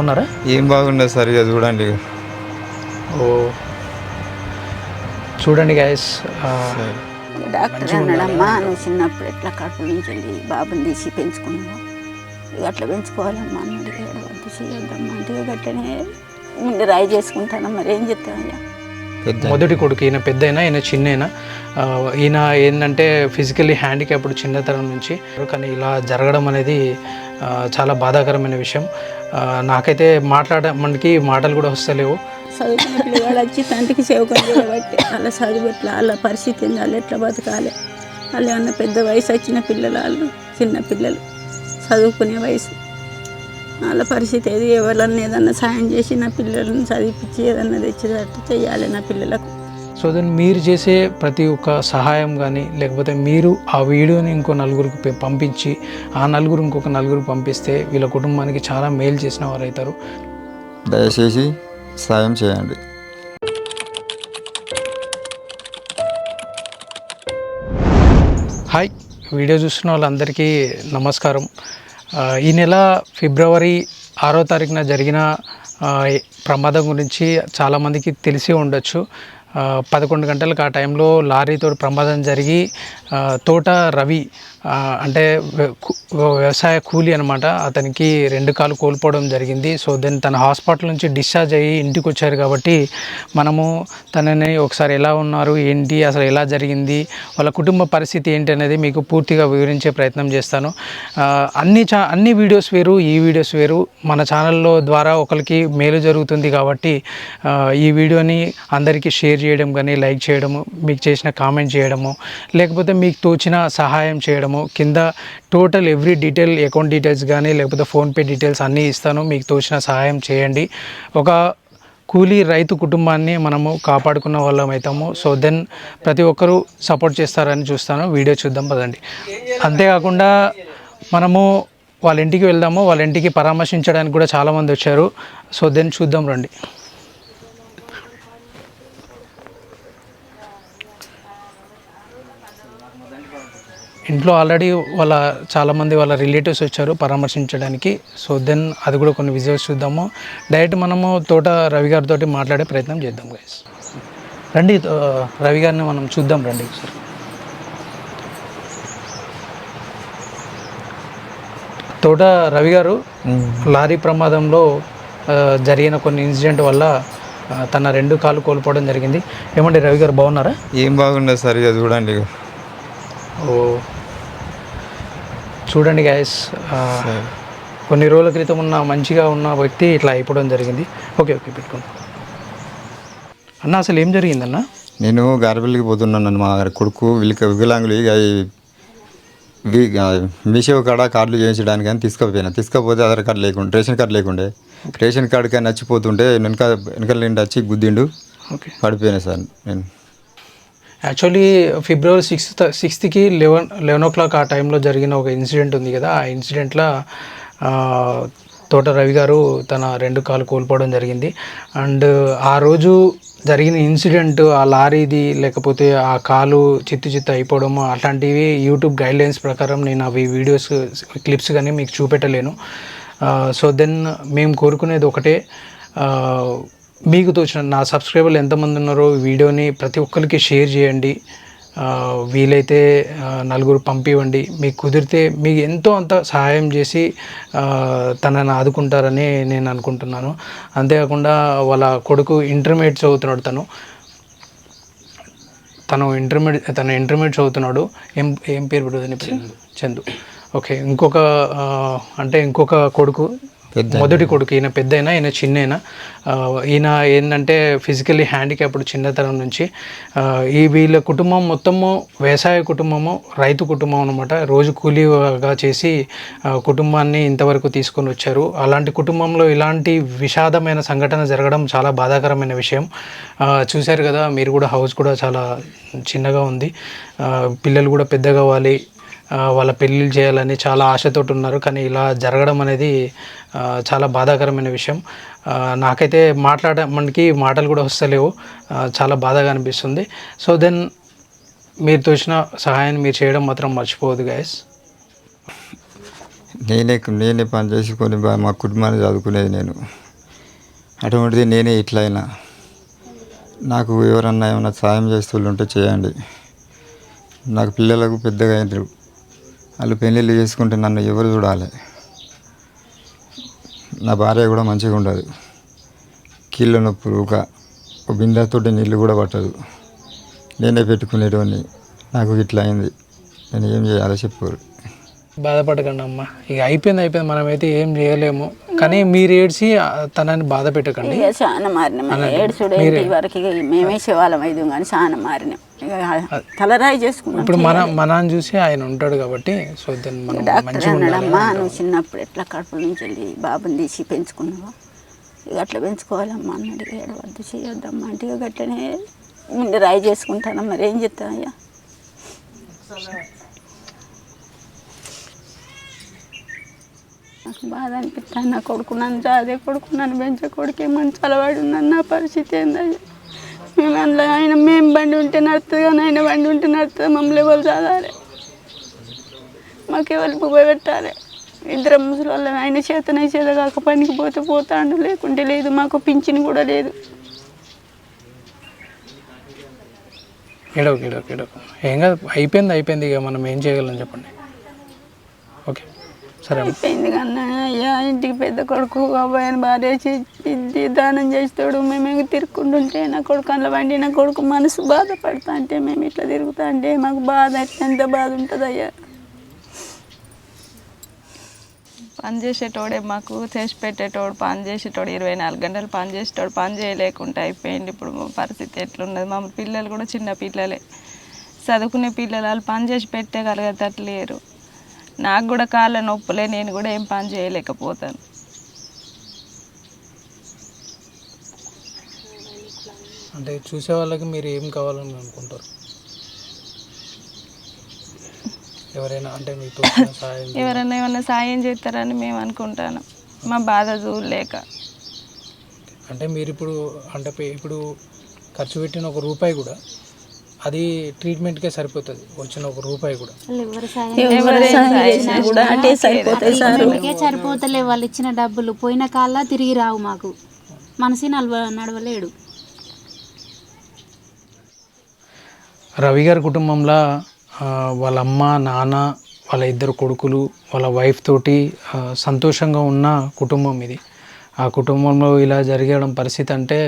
బాగున్నారా? ఏం బాగుండదు సార్ ఇక చూడండి. ఓ. చూడండి గాయస్ డాక్టర్ అన్నాడమ్మా నువ్వు చిన్నప్పుడు ఎట్లా కడుపు నుంచి వెళ్ళి బాబుని తీసి పెంచుకున్నావు. ఇక అట్లా పెంచుకోవాలమ్మా అన్నాడు వద్దు చేయొద్దమ్మా. అంటే గట్టనే ముందు రాయి చేసుకుంటాను మరి ఏం చెప్తానయ్యా పెద్ద మొదటి కొడుకు ఈయన పెద్ద అయినా ఈయన చిన్న అయినా ఆ, ఈయన ఏంటంటే ఫిజికల్లీ హ్యాండిక్యాప్డ్ చిన్నతనం నుంచి. కానీ ఇలా జరగడం అనేది చాలా బాధాకరమైన విషయం. నాకైతే మాట్లాడడానికి మాటలు కూడా వస్తలేవు. చదువుకున్న పిల్లగాడు వచ్చి తండ్రికి సేవకం చేయబట్టి వాళ్ళ చదువు ఎట్లా వాళ్ళ పరిస్థితి ఏంది వాళ్ళు ఎట్లా బతకాలి. వాళ్ళు ఏమన్నా పెద్ద వయసు వచ్చిన పిల్లలు వాళ్ళు చిన్న పిల్లలు చదువుకునే వయసు. వాళ్ళ పరిస్థితి ఏది? ఎవరన్నా ఏదన్నా సాయం చేసి నా పిల్లలను చదివిపించి ఏదన్నా తెచ్చేటట్టు చేయాలి నా పిల్లలకు. సో దెన్ మీరు చేసే ప్రతి ఒక్క సహాయం కానీ లేకపోతే మీరు ఆ వీడియోని ఇంకో నలుగురికి పంపించి ఆ నలుగురు ఇంకొక నలుగురికి పంపిస్తే వీళ్ళ కుటుంబానికి చాలా మేలు చేసిన వారు అవుతారు దయచేసి సాయం చేయండి. హాయ్ వీడియో చూస్తున్న వాళ్ళందరికీ నమస్కారం. ఈ నెల ఫిబ్రవరి ఆరో తారీఖున జరిగిన ప్రమాదం గురించి చాలామందికి తెలిసి ఉండొచ్చు. పదకొండు గంటలకు ఆ టైంలో లారీతో ప్రమాదం జరిగి తోట రవి అంటే వ్యవసాయ కూలి అనమాట అతనికి రెండు కాలు కోల్పోవడం జరిగింది. సో దెన్ తన హాస్పిటల్ నుంచి డిశ్చార్జ్ అయ్యి ఇంటికి వచ్చారు కాబట్టి మనము తనని ఒకసారి ఎలా ఉన్నారు ఏంటి అసలు ఎలా జరిగింది వాళ్ళ కుటుంబ పరిస్థితి ఏంటి అనేది మీకు పూర్తిగా వివరించే ప్రయత్నం చేస్తాను. అన్ని చా అన్ని వీడియోస్ వేరు ఈ వీడియోస్ వేరు. మన ఛానల్లో ద్వారా ఒకరికి మేలు జరుగుతుంది కాబట్టి ఈ వీడియోని అందరికీ షేర్ చేయడం కానీ లైక్ చేయడము మీకు చేసిన కామెంట్ చేయడము లేకపోతే మీకు తోచిన సహాయం చేయడము కింద total every detail account details కానీ లేకపోతే ఫోన్పే డీటెయిల్స్ అన్నీ ఇస్తాను. మీకు తోచిన సహాయం చేయండి. ఒక కూలీ రైతు కుటుంబాన్ని మనము కాపాడుకున్న వాళ్ళం అవుతాము. సో దెన్ ప్రతి ఒక్కరూ సపోర్ట్ చేస్తారని చూస్తాను. వీడియో చూద్దాం పదండి. అంతేకాకుండా మనము వాళ్ళ ఇంటికి వెళ్దాము. వాళ్ళ ఇంటికి పరామర్శించడానికి కూడా చాలామంది వచ్చారు. సో దెన్ చూద్దాం రండి. ఇంట్లో ఆల్రెడీ వాళ్ళ చాలామంది వాళ్ళ రిలేటివ్స్ వచ్చారు పరామర్శించడానికి. సో దెన్ అది కూడా కొన్ని విజువల్స్ చూద్దాము. డైరెక్ట్ మనము తోట రవి గారితో మాట్లాడే ప్రయత్నం చేద్దాం గైస్ రండి రవి గారిని మనం చూద్దాం రండి ఒకసారి. తోట రవి గారు లారీ ప్రమాదంలో జరిగిన కొన్ని ఇన్సిడెంట్ వల్ల తన రెండు కాళ్ళు కోల్పోవడం జరిగింది. ఏమండి రవి గారు బాగున్నారా? ఏం బాగుండదు సార్ చూడండి. ఓ చూడండి గాయస్ కొన్ని రోజుల క్రితం ఉన్న మంచిగా ఉన్న వ్యక్తి ఇట్లా అయిపోవడం జరిగింది. ఓకే ఓకే పెట్టుకోండి. అన్న అసలు ఏం జరిగిందన్న? నేను గారపల్లికి పోతున్నాను మా కొడుకు వీళ్ళకి వికలాంగులు మీషో కాడ కార్డులు చేయించడానికి అని తీసుకుపోయినా. తీసుకపోతే ఆధార్ కార్డు లేకుండే రేషన్ కార్డు లేకుండే. రేషన్ కార్డు కానీ నచ్చిపోతుంటే వెనక వెనకాల నుండి వచ్చి గుద్దిండు. ఓకే. పడిపోయినా సార్ నేను. యాక్చువల్లీ ఫిబ్రవరి సిక్స్త్ సిక్స్త్కి లెవెన్ లెవెన్ ఓ క్లాక్ ఆ టైంలో జరిగిన ఒక ఇన్సిడెంట్ ఉంది కదా. ఆ ఇన్సిడెంట్లో తోట రవి గారు తన రెండు కాలు కోల్పోవడం జరిగింది. అండ్ ఆ రోజు జరిగిన ఇన్సిడెంట్ ఆ లారీది లేకపోతే ఆ కాలు చిత్తు చిత్తు అయిపోవడం అట్లాంటివి యూట్యూబ్ గైడ్లైన్స్ ప్రకారం నేను అవి వీడియోస్ క్లిప్స్ కానీ మీకు చూపెట్టలేను. సో దెన్ మేము కోరుకునేది ఒకటే మీకు తోచిన నా సబ్స్క్రైబర్లు ఎంతమంది ఉన్నారో ఈ వీడియోని ప్రతి ఒక్కరికి షేర్ చేయండి. వీలైతే నలుగురు పంపివ్వండి. మీకు కుదిరితే మీకు ఎంతో అంత సహాయం చేసి తనని ఆదుకుంటారని నేను అనుకుంటున్నాను. అంతేకాకుండా వాళ్ళ కొడుకు ఇంటర్మీడియట్ చదువుతున్నాడు తను. తను ఇంటర్మీడియట్ తను ఇంటర్మీడియట్ చదువుతున్నాడు. ఏం ఏం పేరు పెడుతుంది చందు. ఓకే ఇంకొక అంటే ఇంకొక కొడుకు మొదటి కొడుకు ఈయన పెద్ద అయినా ఈయన చిన్న ఈయన ఏంటంటే ఫిజికల్లీ హ్యాండిక్యాప్డ్ చిన్నతనం నుంచి. ఈ వీళ్ళ కుటుంబం మొత్తము వ్యవసాయ కుటుంబము రైతు కుటుంబం అనమాట రోజు కూలీగా చేసి కుటుంబాన్ని ఇంతవరకు తీసుకొని వచ్చారు. అలాంటి కుటుంబంలో ఇలాంటి విషాదమైన సంఘటన జరగడం చాలా బాధాకరమైన విషయం. చూశారు కదా మీరు కూడా హౌస్ కూడా చాలా చిన్నగా ఉంది. పిల్లలు కూడా పెద్దగా అవ్వాలి. వాళ్ళ పెళ్ళిళ్ళు చేయాలని చాలా ఆశతోటి ఉన్నారు కానీ ఇలా జరగడం అనేది చాలా బాధాకరమైన విషయం. నాకైతే మాట్లాడ మనకి మాటలు కూడా వస్తలేవు చాలా బాధగా అనిపిస్తుంది. సో దెన్ మీరు తోచిన సహాయాన్ని మీరు చేయడం మాత్రం మర్చిపోవద్దు గైస్ నేనే నేనే పని చేసుకొని మా కుటుంబాన్ని చదువుకునేది నేను. అటువంటిది నేనే ఇట్లయినా. నాకు ఎవరన్నా ఏమైనా సాయం చేస్తుంటే చేయండి. నాకు పిల్లలకు పెద్దగా అయినారు. వాళ్ళు పెళ్ళిళ్ళు చేసుకుంటే నన్ను ఎవరు చూడాలి? నా భార్య కూడా మంచిగా ఉండదు. కీళ్ళ నొప్పులు ఒక ఒక బిందెతోటి నీళ్ళు కూడా పట్టదు. నేనే పెట్టుకునేటోని నాకు ఇట్లా అయింది. నేను ఏం చేయాలో చెప్పారు బాధపడకండి అమ్మ ఇక అయిపోయింది అయిపోయింది. మనమైతే ఏం చేయలేము. కానీ మీరు ఏడ్చి తనని బాధ పెట్టకండి. ఇక చాలా మారినాం. ఏడుచుడు ఏంటి వరకు ఇక మేమే శివాలం ఐదు కానీ చాలా మారినాం. ఇక తలరాయి చేసుకున్నాం ఇప్పుడు మన మనని చూసి ఆయన ఉంటాడు కాబట్టి సో దాన్ని మనం డాక్టర్ మంచిగా ఉండాలి అన్నాడమ్మా నువ్వు చిన్నప్పుడు ఎట్లా కడుపుల నుంచి వెళ్ళి బాబుని తీసి పెంచుకున్నావా? ఇక అట్లా పెంచుకోవాలమ్మా అన్నాడు ఇక ఏడవద్దు చేయొద్దమ్మా. అంటే ఇక గట్లనే ముందు రాయి చేసుకుంటాను మరి ఏం చెప్తాను నాకు బాధ అనిపిస్తాను నా కొడుకు నన్ను చాదే కొడుకు నన్ను పెంచే కొడుకు మంచి అలవాడు ఉన్నాను నా పరిస్థితి ఏందయ్యా? మేము అందులో ఆయన మేము బండి ఉంటే నడుతుంది కానీ ఆయన బండి ఉంటే నడుతుంది మమ్మల్ని ఎవరు చదవాలి మాకు ఎవరు పెట్టాలి? ఇద్దరు ముసలి వాళ్ళ ఆయన చేతనే చేత కాక పనికి పోతే పోతాడు. లేకుంటే లేదు. మాకు పింఛన్ కూడా లేదు. ఏడవకు ఏడవకు ఏడవకు. ఏం కాదు అయిపోయింది అయిపోయింది. ఇక మనం ఏం చేయగలం చెప్పండి. అయిపోయింది కన్నా అయ్యా ఇంటికి పెద్ద కొడుకు అబ్బాయిని భార్య ఇది దానం చేస్తాడు. మేము తిరుక్కుంటుంటే నా కొడుకు అందులో వండి నా కొడుకు మనసు బాధపడతా అంటే మేము ఇట్లా తిరుగుతా అంటే మాకు బాధ ఎంత బాధ ఉంటుంది అయ్యా? పని చేసేటోడే మాకు చేసి పెట్టేటోడు పని చేసేటోడు ఇరవై నాలుగు గంటలు పని చేసేటోడు పని చేయలేకుండా అయిపోయింది. ఇప్పుడు మా పరిస్థితి ఎట్లున్నది? మా పిల్లలు కూడా చిన్న పిల్లలే. చదువుకునే పిల్లలు వాళ్ళు పని చేసి పెట్టగలిగేటట్లు లేరు నాకు కూడా కాళ్ళ నొప్పులే నేను కూడా ఏం పని చేయలేకపోతాను. అంటే చూసే వాళ్ళకి మీరు ఏం కావాలని అనుకుంటారు? ఎవరైనా అంటే మీకు ఎవరైనా ఏమైనా సాయం చేస్తారని మేము అనుకుంటాను. మా బాధ చూడలేక అంటే మీరు ఇప్పుడు అంటే ఇప్పుడు ఖర్చు పెట్టిన ఒక రూపాయి కూడా అది ట్రీట్మెంట్కే సరిపోతుంది. వచ్చిన ఒక రూపాయి కూడా. సరిపోతలే వాళ్ళు ఇచ్చిన డబ్బులు. పోయిన కాళ్ళ తిరిగి రావు మాకు. మనసి నడవ నడవలేడు. రవి గారి కుటుంబంలో వాళ్ళ అమ్మ నాన్న వాళ్ళ ఇద్దరు కొడుకులు వాళ్ళ వైఫ్ తోటి సంతోషంగా ఉన్న కుటుంబం ఇది. ఆ కుటుంబంలో ఇలా జరగడం పరిస్థితి అంటే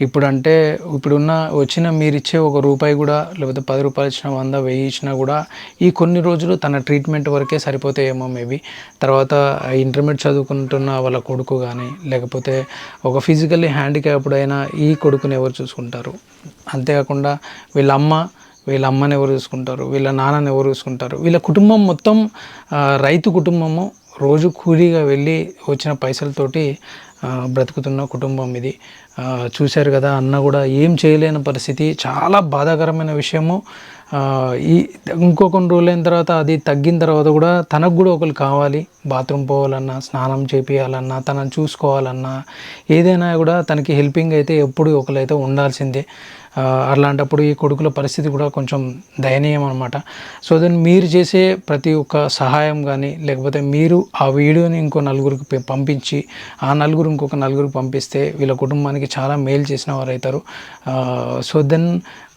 ఇప్పుడంటే ఇప్పుడున్న వచ్చిన మీరిచ్చే ఒక రూపాయి కూడా లేకపోతే పది రూపాయలు ఇచ్చిన వంద వెయ్యి ఇచ్చినా కూడా ఈ కొన్ని రోజులు తన ట్రీట్మెంట్ వరకే సరిపోతాయేమో మేబీ తర్వాత ఇంటర్మీడియట్ చదువుకుంటున్న వాళ్ళ కొడుకు కానీ లేకపోతే ఒక ఫిజికల్లీ హ్యాండిక్యాప్డ్ అయినా ఈ కొడుకుని ఎవరు చూసుకుంటారు? అంతేకాకుండా వీళ్ళ అమ్మ వీళ్ళ అమ్మని ఎవరు చూసుకుంటారు? వీళ్ళ నాన్నని ఎవరు చూసుకుంటారు? వీళ్ళ కుటుంబం మొత్తం రైతు కుటుంబము రోజు కూలీగా వెళ్ళి వచ్చిన పైసలతోటి బ్రతుకుతున్న కుటుంబం ఇది. చూశారు కదా అన్న కూడా ఏం చేయలేని పరిస్థితి. చాలా బాధాకరమైన విషయము. ఈ ఇంకో కొన్ని రోజులైన తర్వాత అది తగ్గిన తర్వాత కూడా తనకు కూడా ఒకరు కావాలి. బాత్రూమ్ పోవాలన్నా స్నానం చేపియాలన్నా తనని చూసుకోవాలన్నా ఏదైనా కూడా తనకి హెల్పింగ్ అయితే ఎప్పుడు ఒకరైతే ఉండాల్సిందే. అలాంటప్పుడు ఈ కొడుకుల పరిస్థితి కూడా కొంచెం దయనీయం అనమాట సో దెన్ మీరు చేసే ప్రతి ఒక్క సహాయం కానీ లేకపోతే మీరు ఆ వీడియోని ఇంకో నలుగురికి పంపించి ఆ నలుగురు ఇంకొక నలుగురికి పంపిస్తే వీళ్ళ కుటుంబానికి చాలా మేలు చేసిన వారు అవుతారు సో దెన్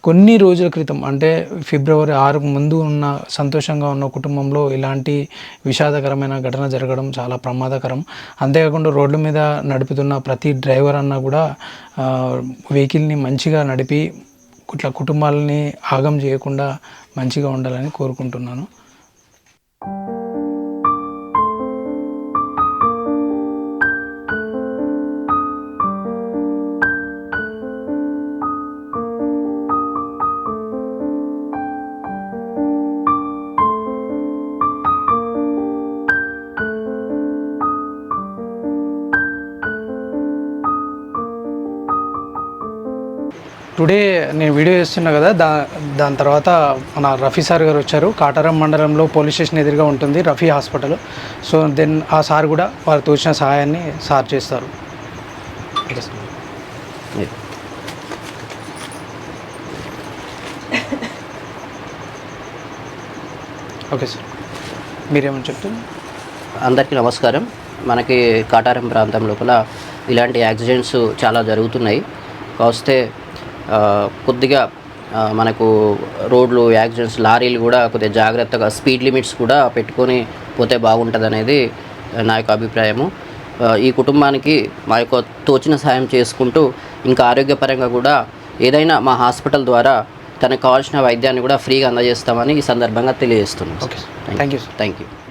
కొన్ని రోజుల క్రితం అంటే ఫిబ్రవరి ఆరుకు ముందు ఉన్న సంతోషంగా ఉన్న కుటుంబంలో ఇలాంటి విషాదకరమైన ఘటన జరగడం చాలా ప్రమాదకరం. అంతేకాకుండా రోడ్ల మీద నడుపుతున్న ప్రతి డ్రైవర్ అన్న కూడా వెహికల్ని మంచిగా నడిపి ఇట్లా కుటుంబాలని ఆగం చేయకుండా మంచిగా ఉండాలని కోరుకుంటున్నాను. టుడే నేను వీడియో చేస్తున్నా కదా దా దాని తర్వాత మన రఫీ సార్ గారు వచ్చారు. కాటారం మండలంలో పోలీస్ స్టేషన్ ఎదురుగా ఉంటుంది రఫీ హాస్పిటల్. సో దెన్ ఆ సార్ కూడా వారు తోచిన సహాయాన్ని సార్ చేస్తారు. Okay sir. మీరేమని చెప్తారు అందరికీ నమస్కారం. మనకి కాటారం ప్రాంతం లోపల ఇలాంటి యాక్సిడెంట్స్ చాలా జరుగుతున్నాయి. కావస్తే ఆ, కొద్దిగా మనకు రోడ్లు యాక్సిడెంట్స్ లారీలు కూడా కొద్దిగా జాగ్రత్తగా స్పీడ్ లిమిట్స్ కూడా పెట్టుకొని పోతే బాగుంటుంది అనేది నా యొక్క అభిప్రాయము. ఈ కుటుంబానికి మా యొక్క తోచిన సాయం చేసుకుంటూ ఇంకా ఆరోగ్యపరంగా కూడా ఏదైనా మా హాస్పిటల్ ద్వారా తనకు కావాల్సిన వైద్యాన్ని కూడా ఫ్రీగా అందజేస్తామని ఈ సందర్భంగా తెలియజేస్తున్నాం okay thank you thank you